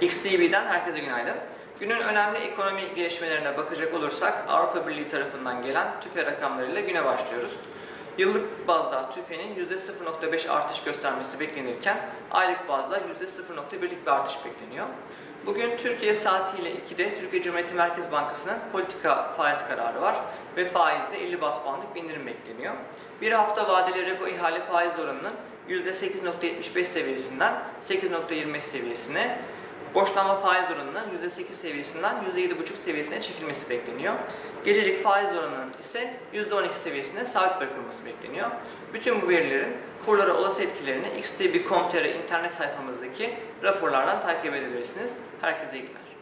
XTV'den herkese günaydın. Günün önemli ekonomi gelişmelerine bakacak olursak Avrupa Birliği tarafından gelen TÜFE rakamlarıyla güne başlıyoruz. Yıllık bazda TÜFE'nin %0.5 artış göstermesi beklenirken aylık bazda %0.1'lik bir artış bekleniyor. Bugün Türkiye saatiyle 2'de Türkiye Cumhuriyeti Merkez Bankası'nın politika faiz kararı var ve faizde 50 bas puanlık bir indirim bekleniyor. Bir hafta vadeli repo ihale faiz oranının %8.75 seviyesinden 8.25 seviyesine, borçlanma faiz oranının %8 seviyesinden %7.5 seviyesine çekilmesi bekleniyor. Gecelik faiz oranının ise %12 seviyesine sabit bırakılması bekleniyor. Bütün bu verilerin kurlara olası etkilerini xtb.com.tr internet sayfamızdaki raporlardan takip edebilirsiniz. Herkese iyi günler.